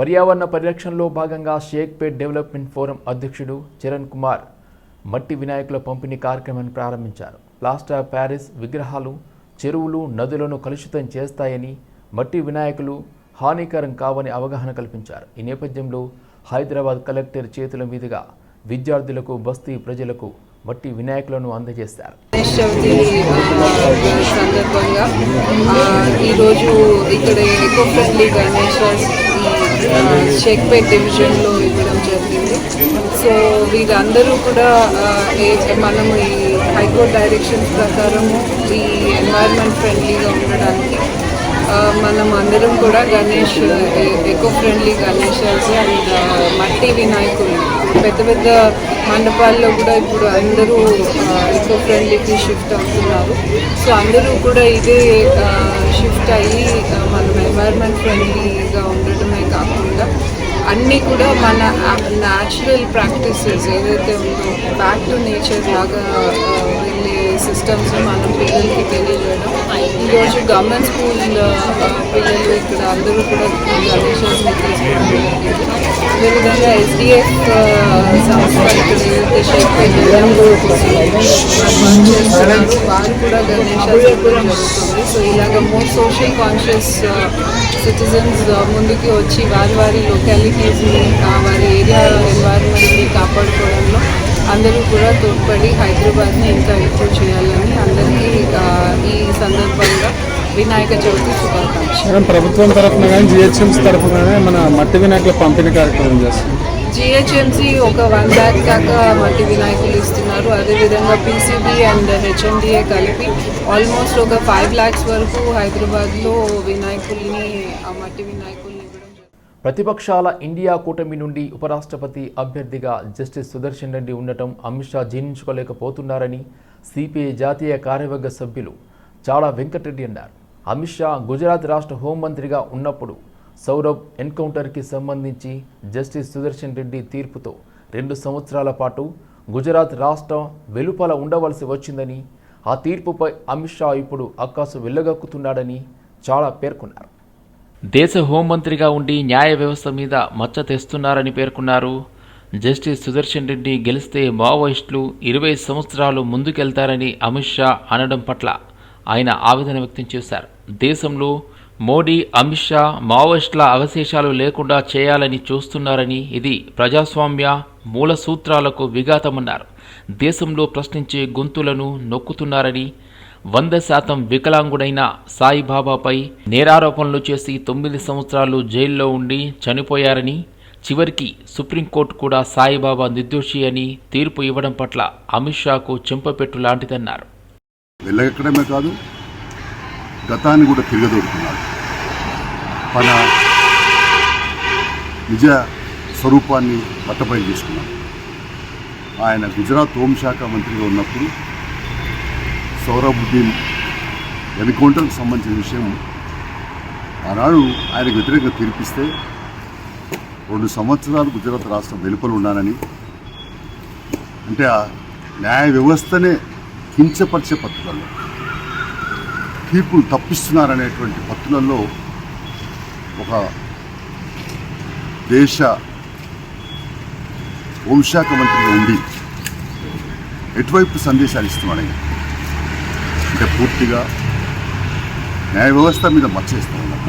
పర్యావరణ పరిరక్షణలో భాగంగా షేక్పేట్ డెవలప్మెంట్ ఫోరం అధ్యక్షుడు చరణ్ కుమార్ మట్టి వినాయకుల పంపిణీ కార్యక్రమాన్ని ప్రారంభించారు. ప్లాస్టర్ ఆఫ్ ప్యారిస్ విగ్రహాలు చెరువులు నదులను కలుషితం చేస్తాయని మట్టి వినాయకులు హానికరం కావని అవగాహన కల్పించారు. ఈ నేపథ్యంలో హైదరాబాద్ కలెక్టర్ చేతుల మీదుగా విద్యార్థులకు బస్తీ ప్రజలకు మట్టి వినాయకులను అందజేశారు. గణేష్ చవితి సందర్భంగా ఈరోజు ఇక్కడ ఎకో ఫ్రెండ్లీ గణేష్ షేక్పేట్ డివిజన్లో ఇవ్వడం జరిగింది. సో వీరందరూ కూడా మనము ఈ హైకోర్టు డైరెక్షన్స్ ప్రకారము ఈ ఎన్వైర్న్మెంట్ ఫ్రెండ్లీగా ఉండడానికి మనం అందరం కూడా Ganesh eco friendly Ganesh and మట్టి వినాయకులు పెద్ద పెద్ద మండపాల్లో కూడా ఇప్పుడు అందరూ ఎకో ఫ్రెండ్లీకి షిఫ్ట్ అవుతున్నారు. సో అందరూ కూడా ఇదే షిఫ్ట్ అయ్యి మనం ఎన్వైర్న్మెంట్ ఫ్రెండ్లీగా ఉండటమే కాకుండా అన్నీ కూడా మన న్యాచురల్ ప్రాక్టీసెస్ ఏదైతే ఉందో బ్యాక్ టు నేచర్ లాగా సిస్టమ్స్ మనం పిల్లలకి తెలియజేయడం ఈరోజు గవర్నమెంట్ స్కూల్ పిల్లలు ఇక్కడ అందరూ కూడా గణేషన్స్ని తీసుకోవడం జరిగింది అదేవిధంగా ఎస్డిఎఫ్ సంస్థ ఇక్కడ ఏదైతే వారు కూడా గణేషాలు జరుగుతుంది సో ఇలాగ మోర్ సోషల్ కాన్షియస్ సిటిజన్స్ ముందుకి వచ్చి వారి వారి లొకాలిటీస్ని వారి ఏరియా ఎన్వైరన్మెంట్ని కాపాడుకోవడంలో అందరూ కూడా తోడ్పడి హైదరాబాద్ని ఇంకా ఇంప్రూవ్ చేయాలని అందరికీ ఈ సందర్భంగా వినాయక చవితి శుభాకాంక్షలు. ప్రభుత్వం తరఫున కానీ జిహెచ్ఎంసీ తరఫున మన మట్టి వినాయకుల పంపిణీ కార్యక్రమం చేస్తుంది జిహెచ్ఎంసీ ఒక వన్ ల్యాక్ దాకా మట్టి వినాయకులు ఇస్తున్నారు. అదేవిధంగా పీసీబీ అండ్ హెచ్ఎండిఏ కలిపి ఆల్మోస్ట్ ఒక ఫైవ్ ల్యాక్స్ వరకు హైదరాబాద్లో వినాయకుల్ని ఆ మట్టి ప్రతిపక్షాల ఇండియా కూటమి నుండి ఉపరాష్ట్రపతి అభ్యర్థిగా జస్టిస్ సుదర్శన్ రెడ్డి ఉండటం అమిత్ షా జీర్ణించుకోలేకపోతున్నారని సిపిఐ జాతీయ కార్యవర్గ సభ్యులు చాలా వెంకటరెడ్డి అన్నారు. అమిత్ షా గుజరాత్ రాష్ట్ర హోంమంత్రిగా ఉన్నప్పుడు సౌరభ్ ఎన్కౌంటర్కి సంబంధించి జస్టిస్ సుదర్శన్ రెడ్డి తీర్పుతో రెండు సంవత్సరాల పాటు గుజరాత్ రాష్ట్రం వెలుపల ఉండవలసి వచ్చిందని ఆ తీర్పుపై అమిత్ షా ఇప్పుడు అక్కాసు వెళ్ళగక్కుతున్నాడని చాలా పేర్కొన్నారు. దేశ హోంమంత్రిగా ఉండి న్యాయ వ్యవస్థ మీద మచ్చ తెస్తున్నారని పేర్కొన్నారు. జస్టిస్ సుదర్శన్ రెడ్డి గెలిస్తే మావోయిస్టులు ఇరవై సంవత్సరాలు ముందుకెళ్తారని అమిత్ షా అనడం పట్ల ఆయన ఆవేదన వ్యక్తం చేశారు. దేశంలో మోడీ అమిత్ షా మావోయిస్టుల అవశేషాలు లేకుండా చేయాలని చూస్తున్నారని ఇది ప్రజాస్వామ్య మూల సూత్రాలకు విఘాతమన్నారు. దేశంలో ప్రశ్నించే గొంతులను నొక్కుతున్నారని వంద శాతం వికలాంగుడైన సాయిబాబాపై నేరారోపణలు చేసి తొమ్మిది సంవత్సరాలు జైల్లో ఉండి చనిపోయారని చివరికి సుప్రీంకోర్టు కూడా సాయిబాబా నిర్దోషి అని తీర్పు ఇవ్వడం పట్ల అమిత్ షాకు చెంపపెట్టు లాంటిదన్నారు. వెళ్ళగక్కడమే కాదు గతాన్ని కూడా తిరగదోడుతున్నాడు తన నిజ స్వరూపాన్ని బట్టబయలు చేసుకున్నాడు ఆయన గుజరాత్ హోంశాఖ మంత్రిగా ఉన్నప్పుడు సౌరభుద్దీన్ ఎన్కౌంటర్కి సంబంధించిన విషయం. ఆనాడు ఆయనకు వ్యతిరేకంగా తీర్పిస్తే రెండు సంవత్సరాలు గుజరాత్ రాష్ట్రం వెలుపల ఉన్నానని అంటే ఆ న్యాయ వ్యవస్థనే కించపరిచే పద్ధతులలో తీర్పులు తప్పిస్తున్నారనేటువంటి పత్రులలో ఒక దేశ హోంశాఖ మంత్రిగా ఉండి ఎటువైపు సందేశాలు ఇస్తున్నాడు అంటే పూర్తిగా న్యాయ వ్యవస్థ మీద మచ్చేస్తూ ఉన్నాం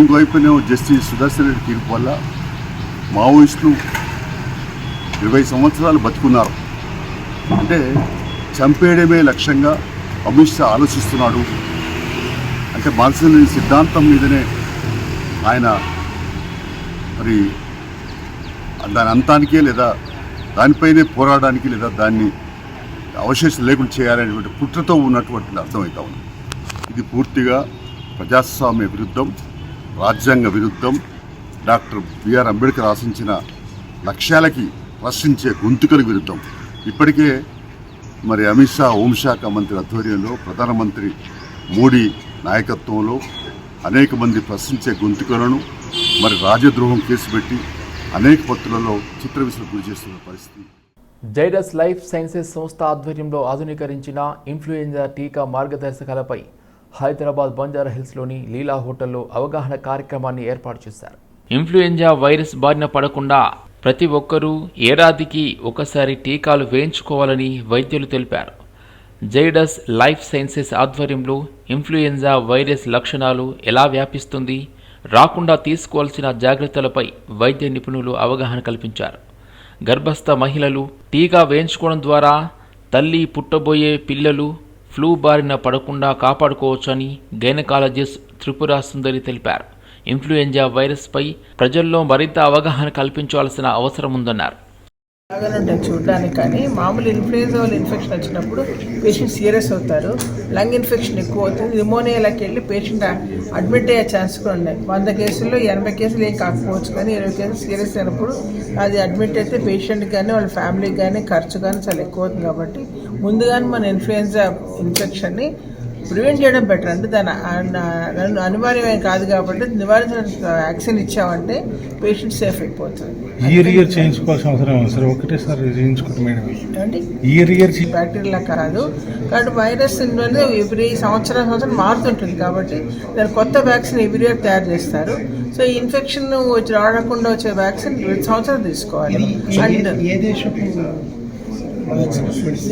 ఇంకోవైపునేమో జస్టిస్ సుదర్శన్ రెడ్డి తీర్పు వల్ల మావోయిస్టులు ఇరవై సంవత్సరాలు బతుకున్నారు. అంటే చంపేయడమే లక్ష్యంగా అమిత్ షా ఆలోచిస్తున్నాడు. అంటే మార్క్సిజం సిద్ధాంతం మీదనే ఆయన మరి దాని అంతానికే లేదా దానిపైనే పోరాడడానికి లేదా దాన్ని అవశేషం లేకుండా చేయాలనేటువంటి కుట్రతో ఉన్నటువంటి అర్థమవుతా ఉంది. ఇది పూర్తిగా ప్రజాస్వామ్య విరుద్ధం రాజ్యాంగ విరుద్ధం. డాక్టర్ బిఆర్ అంబేద్కర్ ఆశించిన లక్ష్యాలకి ప్రశ్నించే గొంతుకల విరుద్ధం. ఇప్పటికే మరి అమిత్ షా హోంశాఖ మంత్రి ఆధ్వర్యంలో ప్రధానమంత్రి మోడీ నాయకత్వంలో అనేక మంది ప్రశ్నించే గొంతుకలను మరి రాజద్రోహం కేసు పెట్టి అనేక పత్రులలో చిత్ర విసులు గురి చేస్తున్న పరిస్థితి. జైడస్ లైఫ్ సైన్సెస్ సంస్థ ఆధ్వర్యంలో ఆధునీకరించిన ఇన్ఫ్లుయెంజా టీకా మార్గదర్శకాలపై హైదరాబాద్ బంజారా హిల్స్లోని లీలా హోటల్లో అవగాహన కార్యక్రమాన్ని ఏర్పాటు చేశారు. ఇన్ఫ్లుయెంజా వైరస్ బారిన పడకుండా ప్రతి ఒక్కరూ ఏడాదికి ఒకసారి టీకాలు వేయించుకోవాలని వైద్యులు తెలిపారు. జైడస్ లైఫ్ సైన్సెస్ ఆధ్వర్యంలో ఇన్ఫ్లుయెంజా వైరస్ లక్షణాలు ఎలా వ్యాపిస్తుంది రాకుండా తీసుకోవాల్సిన జాగ్రత్తలపై వైద్య నిపుణులు అవగాహన కల్పించారు. గర్భస్థ మహిళలు టీకా వేయించుకోవడం ద్వారా తల్లి పుట్టబోయే పిల్లలు ఫ్లూ బారిన పడకుండా కాపాడుకోవచ్చని గైనకాలజిస్ట్ త్రిపుర సుందరి తెలిపారు. ఇన్ఫ్లుయెంజా వైరస్పై ప్రజల్లో మరింత అవగాహన కల్పించాల్సిన అవసరం ఉందన్నారు. బాగానే ఉంటుంది చూడడానికి కానీ మామూలు ఇన్ఫ్లుయెన్జా వల్ల ఇన్ఫెక్షన్ వచ్చినప్పుడు పేషెంట్ సీరియస్ అవుతారు. లంగ్ ఇన్ఫెక్షన్ ఎక్కువ అవుతుంది. న్యూమోనియాలకి వెళ్ళి పేషెంట్ అడ్మిట్ అయ్యే ఛాన్స్ కూడా ఉన్నాయి. వంద కేసుల్లో ఎనభై కేసులు ఏం కాకపోవచ్చు కానీ ఇరవై కేసులు సీరియస్ అయినప్పుడు అది అడ్మిట్ అయితే పేషెంట్ కానీ వాళ్ళ ఫ్యామిలీకి కానీ ఖర్చు కానీ చాలా ఎక్కువ అవుతుంది కాబట్టి ముందుగానే మన ఇన్ఫ్లుయెన్జా ఇన్ఫెక్షన్ని ప్రివెంట్ చేయడం బెటర్. అంటే దాని అన- అన- అనివార్యమే కాదు కాబట్టి నివారించిన వ్యాక్సిన్ ఇచ్చామంటే పేషెంట్ సేఫ్ అయిపోతుంది ఇయర్ ఇయర్ చేయించుకోవాల్సిన అవసరం సార్? ఒకటేసారి చేయించుకుంటే మేడం. ఏమండి? ఇయర్ ఇయర్ బ్యాక్టీరియా కాదు కాబట్టి వైరస్ అనేది ఎవ్రీ సంవత్సరం సంవత్సరం మారుతుంటుంది కాబట్టి దాని కొత్త వ్యాక్సిన్ ఎవ్రీ ఇయర్ తయారు చేస్తారు. సో ఈ ఇన్ఫెక్షన్ వచ్చి రాకుండా వచ్చే వ్యాక్సిన్ సంవత్సరం తీసుకోవాలి. అండ్ ఏ దేశపు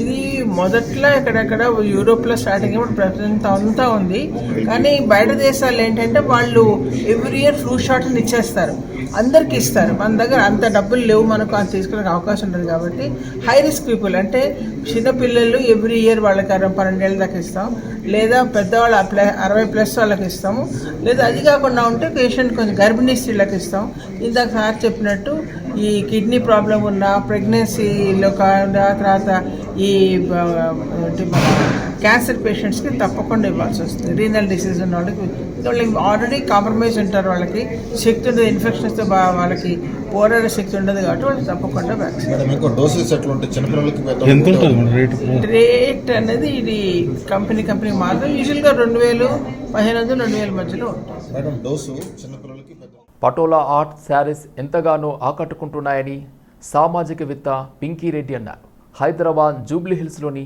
ఇది మొదట్లో ఎక్కడెక్కడ యూరోప్లో స్టార్టింగ్ ఇప్పుడు ప్రపంచం అంతా ఉంది. కానీ బయట దేశాలు ఏంటంటే వాళ్ళు ఎవ్రీ ఇయర్ ఫ్లూ షాట్ని ఇచ్చేస్తారు. అందరికి ఇస్తారు. మన దగ్గర అంత డబ్బులు లేవు మనకు అంత తీసుకునే అవకాశం ఉంటుంది కాబట్టి హై రిస్క్ పీపుల్ అంటే చిన్నపిల్లలు ఎవ్రీ ఇయర్ వాళ్ళకి పన్నెండేళ్ళ దాకా ఇస్తాం. లేదా పెద్దవాళ్ళు అప్లై అరవై ప్లస్ వాళ్ళకి ఇస్తాము. లేదా అది కాకుండా ఉంటే పేషెంట్ కొంచెం గర్భిణీ స్త్రీలకు ఇస్తాం ఇందాక సార్ చెప్పినట్టు ఈ కిడ్నీ ప్రాబ్లం ఉన్న ప్రెగ్నెన్సీలో కాకుండా తర్వాత ఈ క్యాన్సర్ పేషెంట్స్కి తప్పకుండా ఇవ్వాల్సి వస్తుంది. రీనల్ డిసీజ్ ఉన్న వాళ్ళకి వాళ్ళకి ఆల్రెడీ కాంప్రమైజ్ ఉంటారు వాళ్ళకి. శక్తి ఉండదు ఇన్ఫెక్షన్స్తో బా వాళ్ళకి పోరాడే శక్తి ఉండదు కాబట్టి వాళ్ళకి తప్పకుండా వ్యాక్సిన్. రేట్ అనేది ఇది కంపెనీ కంపెనీ మాత్రం యూజువల్గా రెండు వేలు పదిహేను వందలు రెండు వేల మధ్యలో ఉంటుంది మేడం డోసు చిన్నపిల్లలకి పెద్ద పటోలా ఆర్ట్ శారీస్ ఎంతగానో ఆకట్టుకుంటున్నాయని సామాజికవేత్త పింకీ రెడ్డి అన్నారు. హైదరాబాద్ జూబ్లీ హిల్స్లోని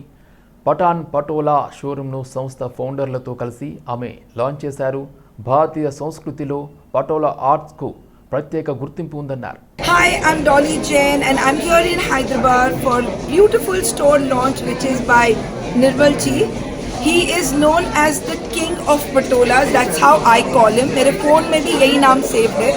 పఠాన్ పటోలా షోరూంను సంస్థ ఫౌండర్లతో కలిసి ఆమె లాంచ్ చేశారు. భారతీయ సంస్కృతిలో పటోలా ఆర్ట్స్కు ప్రత్యేక గుర్తింపు ఉందన్నారు. Hi, I'm Dolly Jain and I'm here in Hyderabad for beautiful store launch which is by Nirmal Ji. He is known as the king of patolas. That's how I call him. मेरे phone में भी यही नाम saved है.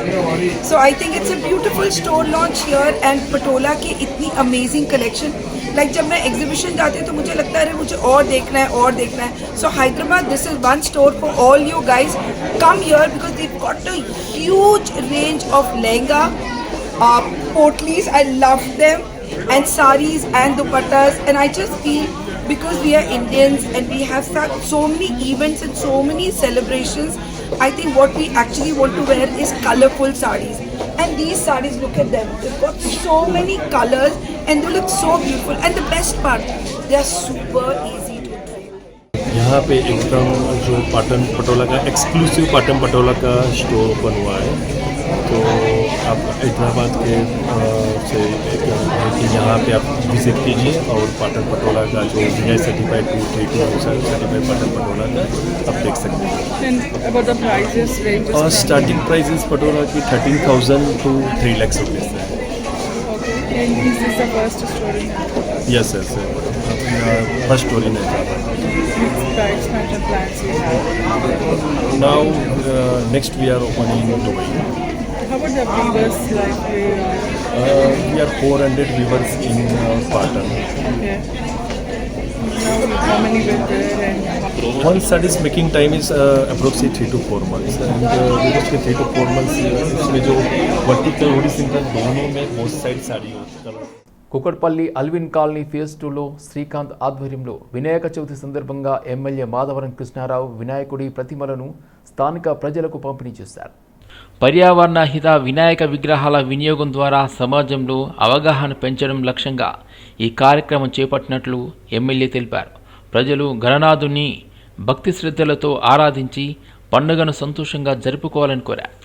So I think it's a beautiful store launch here and patola की इतनी amazing collection. Like जब मैं एग्जीबिशन जाती हूँ तो मुझे लगता है अरे मुझे और देखना है और देखना है so Hyderabad this is one store for all you guys come here because they've got a huge range of lehenga uh, potlis. I love them, and saris and dupattas. And I just feel because we are Indians and we have such, so many events and so many celebrations, I think what we actually want to wear is colorful saris. And these saris, look at them. They've got so many colors and they look so beautiful. And the best part, they are super easy to train. यहाँ पे एकदम जो पाटन पटोला का exclusive Patan Patola का store open हुआ है तो आप हैदराबाद के से एक कि यहाँ पे आप विज़िट कीजिए और पाटन पटोला का जो Vinay certified two three two certified Patan patola का आप देख सकते हैं। और स्टार्टिंग प्राइजेस पटोला की thirteen thousand to three lakhs rupees है in Hyderabad? Yes yes first story in Hyderabad Which the expansion plans you have? Now Next we are opening in Dubai How about the weavers like we Uh, we are 400 viewers in uh, Patan. okay. Now how many were there and One studies making time is uh, approximately three to four months, and uh, विदेश के three to four months uh, इसमें जो vertical horizontal दोनों में both side sari colour Kukatpally Alwin colony phase టూలో శ్రీకాంత్ ఆధ్వర్యంలో వినాయక చవితి సందర్భంగా MLA Madhavaram Krishnarao వినాయకుడి ప్రతిమలను స్థానిక ప్రజలకు పంపిణీ చేశారు పర్యావరణ హిత వినాయక విగ్రహాల వినియోగం ద్వారా సమాజంలో అవగాహన పెంచడం లక్ష్యంగా ఈ కార్యక్రమం చేపట్టినట్లు ఎమ్మెల్యే తెలిపారు. ప్రజలు గణనాథుని భక్తి శ్రద్ధలతో ఆరాధించి పండుగను సంతోషంగా జరుపుకోవాలని కోరారు.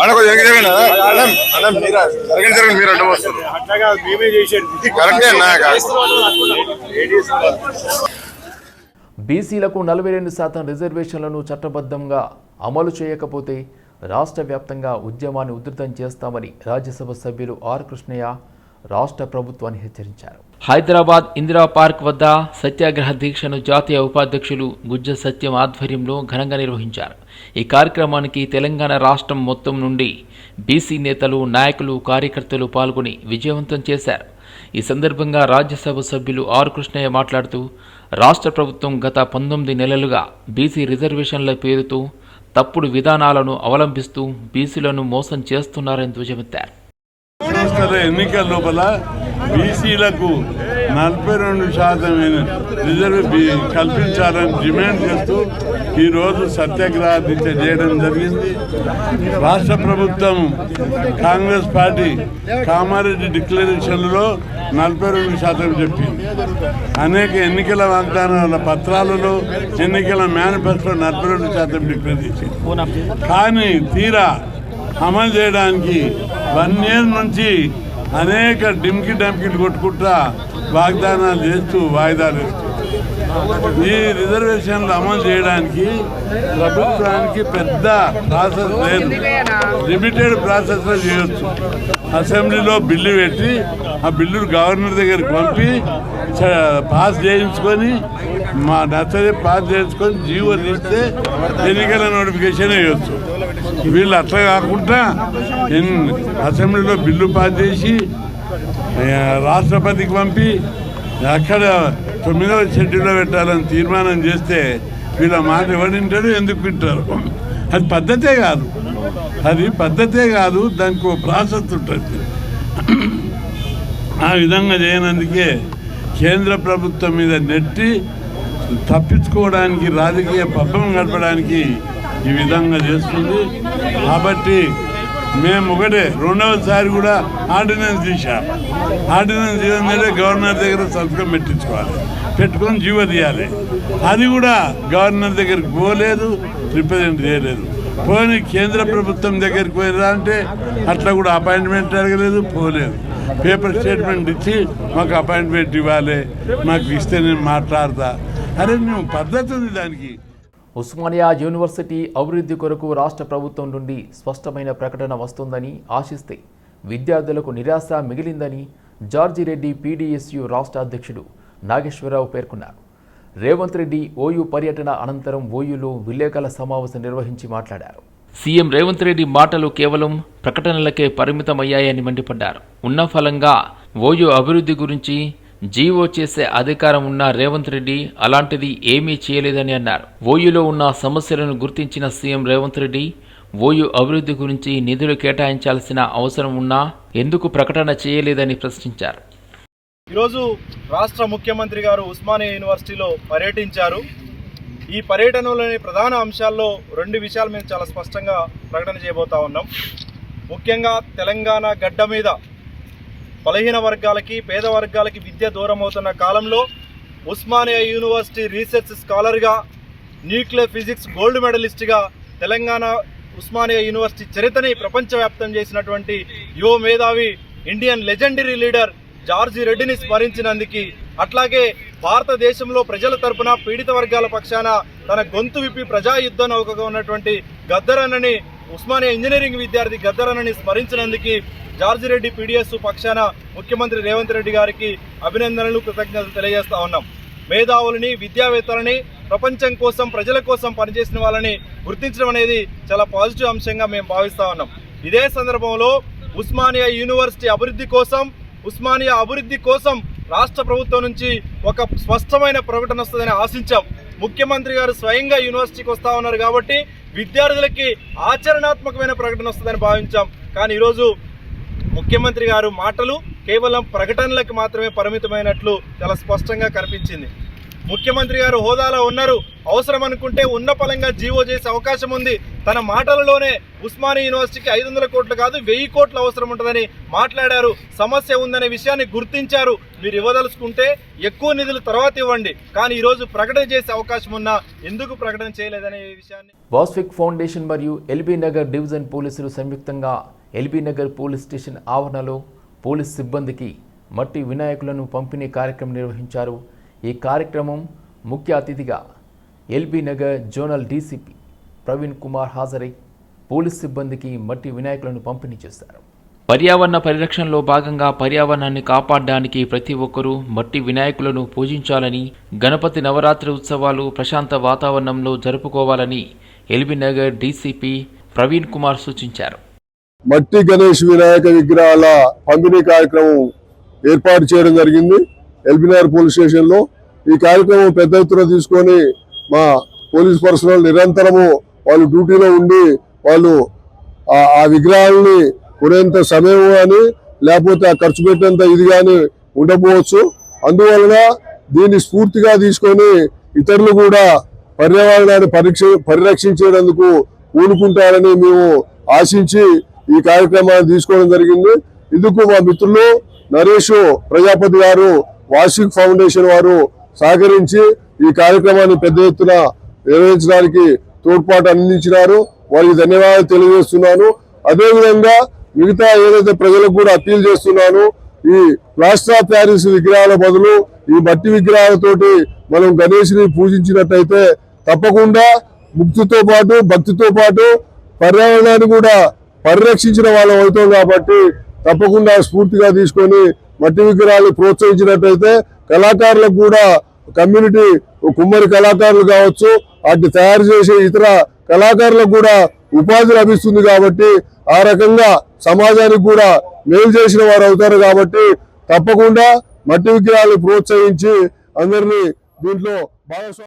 అన్న కొంచెం వెనక్కి జరగండి అన్న. అన్న అన్న మీరా జరగండి జరగండి మీరు అడ్డం వస్తుంది కరెక్టే అన్న బీసీలకు నలభై రెండు శాతం రిజర్వేషన్లను చట్టబద్ధంగా అమలు చేయకపోతే రాష్ట్ర వ్యాప్తంగా ఉద్యమాన్ని ఉధృతం చేస్తామని రాజ్యసభ సభ్యులు ఆర్ కృష్ణయ్య రాష్ట్ర ప్రభుత్వాన్ని హెచ్చరించారు. హైదరాబాద్ ఇందిరా పార్క్ వద్ద సత్యాగ్రహ దీక్షను జాతీయ ఉపాధ్యక్షులు గుజ్జ సత్యం ఆధ్వర్యంలో ఘనంగా నిర్వహించారు. ఈ కార్యక్రమానికి తెలంగాణ రాష్ట్రం మొత్తం నుండి బీసీ నేతలు నాయకులు కార్యకర్తలు పాల్గొని విజయవంతం చేశారు. ఈ సందర్భంగా రాజ్యసభ సభ్యులు ఆర్ కృష్ణయ్య మాట్లాడుతూ రాష్ట్ర ప్రభుత్వం గత పంతొమ్మిది నెలలుగా బీసీ రిజర్వేషన్ల పేరుతో తప్పుడు విధానాలను అవలంబిస్తూ బీసీలను మోసం చేస్తున్నారని ధ్వజమెత్తారు. సంస్థల ఎన్నికల లోపల బీసీలకు నలభై రెండు శాతం రిజర్వ్ కల్పించాలని డిమాండ్ చేస్తూ ఈరోజు సత్యాగ్రహ దీక్ష చేయడం జరిగింది. రాష్ట్ర ప్రభుత్వం కాంగ్రెస్ పార్టీ కామారెడ్డి డిక్లరేషన్లో నలభై రెండు శాతం చెప్పింది. అనేక ఎన్నికల వాగ్దానాల పత్రాలలో ఎన్నికల మేనిఫెస్టో నలభై రెండు శాతం డిక్లేర్ చేసింది. కానీ తీరా అమలు చేయడానికి వన్ ఇయర్ నుంచి అనేక డిమ్కి డమ్కిలు కొట్టుకుంటా వాగ్దానాలు చేస్తూ వాయిదాలు ఈ రిజర్వేషన్లు అమలు చేయడానికి ప్రభుత్వానికి పెద్ద ప్రాసెస్ లేదు. లిమిటెడ్ ప్రాసెస్లో చేయొచ్చు. అసెంబ్లీలో బిల్లు పెట్టి ఆ బిల్లు గవర్నర్ దగ్గరికి పంపి చ- పాస్ చేయించుకొని మా నర్సరీ పాస్ చేసుకొని జీవో తీస్తే ఎన్నికల నోటిఫికేషన్ వేయొచ్చు. వీళ్ళు అట్లా కాకుండా అసెంబ్లీలో బిల్లు పాస్ చేసి రాష్ట్రపతికి పంపి అక్కడ తొమ్మిదవ షెడ్యూల్లో పెట్టాలని తీర్మానం చేస్తే వీళ్ళ మాట ఎవరింటారు ఎందుకు వింటారు? అది పద్ధతే కాదు. అది పద్ధతే కాదు దానికి ఒక ప్రాసెస్ ఉంటుంది. ఆ విధంగా చేయనందుకే కేంద్ర ప్రభుత్వం మీద నెట్టి తప్పించుకోవడానికి రాజకీయ పబ్బం గడపడానికి ఈ విధంగా చేస్తుంది. కాబట్టి మేము ఒకటే రెండవసారి కూడా ఆర్డినెన్స్ తీసాం ఆర్డినెన్స్ తీయగానే గవర్నర్ దగ్గర సంతకం పెట్టించుకోవాలి. పెట్టుకొని జీవ తీయాలి. అది కూడా గవర్నర్ దగ్గరికి పోలేదు రిప్రజెంట్ చేయలేదు. పోని కేంద్ర ప్రభుత్వం దగ్గరికి పోయినా అంటే అట్లా కూడా అపాయింట్మెంట్ అడగలేదు పోలేదు. పేపర్ స్టేట్మెంట్ ఇచ్చి మాకు అపాయింట్మెంట్ ఇవ్వాలి మాకు ఇస్తే నేను మాట్లాడతా. అరే మేము పద్ధతి ఉంది దానికి. ఉస్మానియా యూనివర్సిటీ అభివృద్ధి కొరకు రాష్ట్ర ప్రభుత్వం నుండి స్పష్టమైన ప్రకటన వస్తుందని ఆశిస్తే విద్యార్థులకు నిరాశ మిగిలిందని జార్జి రెడ్డి పీడీఎస్యు రాష్ట్ర అధ్యక్షుడు నాగేశ్వరరావు పేర్కొన్నారు. రేవంత్ రెడ్డి ఓయూ పర్యటన అనంతరం ఓయూలో విలేకరుల సమావేశం నిర్వహించి మాట్లాడారు. సీఎం రేవంత్ రెడ్డి మాటలు కేవలం ప్రకటనలకే పరిమితమయ్యాయని మండిపడ్డారు. ఉన్న ఫలంగా ఓయూ అభివృద్ధి గురించి జీవో చేసే అధికారం ఉన్న రేవంత్ రెడ్డి అలాంటిది ఏమీ చేయలేదని అన్నారు. ఓయూలో ఉన్న సమస్యలను గుర్తించిన సీఎం రేవంత్ రెడ్డి ఓయూ అభివృద్ధి గురించి నిధులు కేటాయించాల్సిన అవసరం ఉన్నా ఎందుకు ప్రకటన చేయలేదని ప్రశ్నించారు. ఈరోజు రాష్ట్ర ముఖ్యమంత్రి గారు ఉస్మానియా యూనివర్సిటీలో పర్యటించారు. ఈ పర్యటనలోని ప్రధాన అంశాల్లో రెండు విషయాలు మేము చాలా స్పష్టంగా ప్రకటన చేయబోతా ఉన్నాం. ముఖ్యంగా తెలంగాణ గడ్డ మీద బలహీన వర్గాలకి పేద వర్గాలకి విద్య దూరం అవుతున్న కాలంలో ఉస్మానియా యూనివర్సిటీ రీసెర్చ్ స్కాలర్గా న్యూక్లియర్ ఫిజిక్స్ గోల్డ్ మెడలిస్ట్గా తెలంగాణ ఉస్మానియా యూనివర్సిటీ చరిత్రని ప్రపంచవ్యాప్తం చేసినటువంటి యువ మేధావి ఇండియన్ లెజెండరీ లీడర్ జార్జి రెడ్డిని స్మరించినందుకు అట్లాగే భారతదేశంలో ప్రజల తరపున పీడిత వర్గాల పక్షాన తన గొంతు విప్పి ప్రజాయుద్ధ నౌకగా ఉన్నటువంటి గద్దరన్నని ఉస్మానియా ఇంజనీరింగ్ విద్యార్థి గద్దరనని స్మరించినందుకు జార్జి రెడ్డి పీడిఎస్ పక్షాన ముఖ్యమంత్రి రేవంత్ రెడ్డి గారికి అభినందనలు కృతజ్ఞతలు తెలియజేస్తా ఉన్నాం. మేధావులని విద్యావేత్తలని ప్రపంచం కోసం ప్రజల కోసం పనిచేసిన వాళ్ళని గుర్తించడం అనేది చాలా పాజిటివ్ అంశంగా మేము భావిస్తా ఉన్నాం. ఇదే సందర్భంలో ఉస్మానియా యూనివర్సిటీ అభివృద్ధి కోసం ఉస్మానియా అభివృద్ధి కోసం రాష్ట్ర ప్రభుత్వం నుంచి ఒక స్పష్టమైన ప్రకటన వస్తుందని ఆశించాం. ముఖ్యమంత్రి గారు స్వయంగా యూనివర్సిటీకి వస్తా ఉన్నారు కాబట్టి విద్యార్థులకి ఆచరణాత్మకమైన ప్రకటన వస్తుందని భావించాం. కానీ ఈరోజు ముఖ్యమంత్రి గారు మాటలు కేవలం ప్రకటనలకు మాత్రమే పరిమితమైనట్లు చాలా స్పష్టంగా కనిపించింది. ముఖ్యమంత్రి గారు హోదాలో ఉన్నారు. అవసరం అనుకుంటే ఉన్న పలంగా జీవో చేసే అవకాశం ఉంది. తన మాటలలోనే ఉస్మానియా యూనివర్సిటీకి ఐదు వందల కోట్లు కాదు వెయ్యి కోట్లు అవసరం ఉంటుందని మాట్లాడారు. సమస్య ఉందనే విషయాన్ని గుర్తించారు. మీరు ఇవ్వదలుచుకుంటే ఎక్కువ నిధులు తర్వాత ఇవ్వండి. కానీ ఈరోజు ప్రకటన చేసే అవకాశం ఉన్నా ఎందుకు ప్రకటన చేయలేదనే విషయాన్ని వాస్విక్ ఫౌండేషన్ మరియు ఎల్బీ నగర్ డివిజన్ పోలీసులు సంయుక్తంగా ఎల్బీ నగర్ పోలీస్ స్టేషన్ ఆవరణలో పోలీస్ సిబ్బందికి మట్టి వినాయకులను పంపిణీ కార్యక్రమం నిర్వహించారు. ఈ కార్యక్రమం ముఖ్య అతిథిగా ఎల్బీ నగర్ జోనల్ డీసీపీ ప్రవీణ్ కుమార్ హాజరై పోలీస్ సిబ్బందికి మట్టి వినాయకులను పంపిణీ చేశారు. పర్యావరణ పరిరక్షణలో భాగంగా పర్యావరణాన్ని కాపాడడానికి ప్రతి ఒక్కరూ మట్టి వినాయకులను పూజించాలని గణపతి నవరాత్రి ఉత్సవాలు ప్రశాంత వాతావరణంలో జరుపుకోవాలని ఎల్బీ నగర్ డీసీపీ ప్రవీణ్ కుమార్ సూచించారు. మట్టి గణేష్ వినాయక విగ్రహాల పంపిణీ కార్యక్రమం ఏర్పాటు చేయడం జరిగింది. ఎల్బినార్ పోలీస్ స్టేషన్లో ఈ కార్యక్రమం పెద్ద ఎత్తున తీసుకొని మా పోలీస్ పర్సనల్ నిరంతరము వాళ్ళు డ్యూటీలో ఉండి వాళ్ళు ఆ- విగ్రహాలని కొనేంత సమయం కానీ లేకపోతే ఆ ఖర్చు పెట్టేంత ఇది కానీ ఉండకపోవచ్చు. అందువలన దీన్ని స్ఫూర్తిగా తీసుకొని ఇతరులు కూడా పర్యావరణాన్ని పరీక్ష పరిరక్షించేందుకు కూనుకుంటారని మేము ఆశించి ఈ కార్యక్రమాన్ని తీసుకోవడం జరిగింది. ఇందుకు మా మిత్రులు నరేష్ ప్రజాపతి గారు వార్షిక్ ఫౌండేషన్ వారు సహకరించి ఈ కార్యక్రమాన్ని పెద్ద ఎత్తున నిర్వహించడానికి తోడ్పాటు అందించినారు. వారికి ధన్యవాదాలు తెలియజేస్తున్నాను. అదేవిధంగా మిగతా ఏదైతే ప్రజలకు కూడా అప్పీల్ చేస్తున్నాను ఈ ప్లాస్టర్ ఆఫ్ ప్యారిస్ విగ్రహాల బదులు ఈ మట్టి విగ్రహాలతోటి మనం గణేష్ని పూజించినట్టయితే తప్పకుండా ముక్తితో పాటు భక్తితో పాటు పర్యావరణాన్ని కూడా పరిరక్షించిన వాళ్ళం అవుతాం కాబట్టి తప్పకుండా స్ఫూర్తిగా తీసుకొని మట్టి విగ్రహాలు ప్రోత్సహించినట్టయితే కళాకారులకు కూడా కమ్యూనిటీ కుమ్మరి కళాకారులు కావచ్చు వాటిని తయారు చేసే ఇతర కళాకారులకు కూడా ఉపాధి లభిస్తుంది కాబట్టి ఆ రకంగా సమాజానికి కూడా మేలు చేసిన వారు అవుతారు కాబట్టి తప్పకుండా మట్టి విగ్రహాలు ప్రోత్సహించి అందరినీ దీంట్లో భాగస్వామి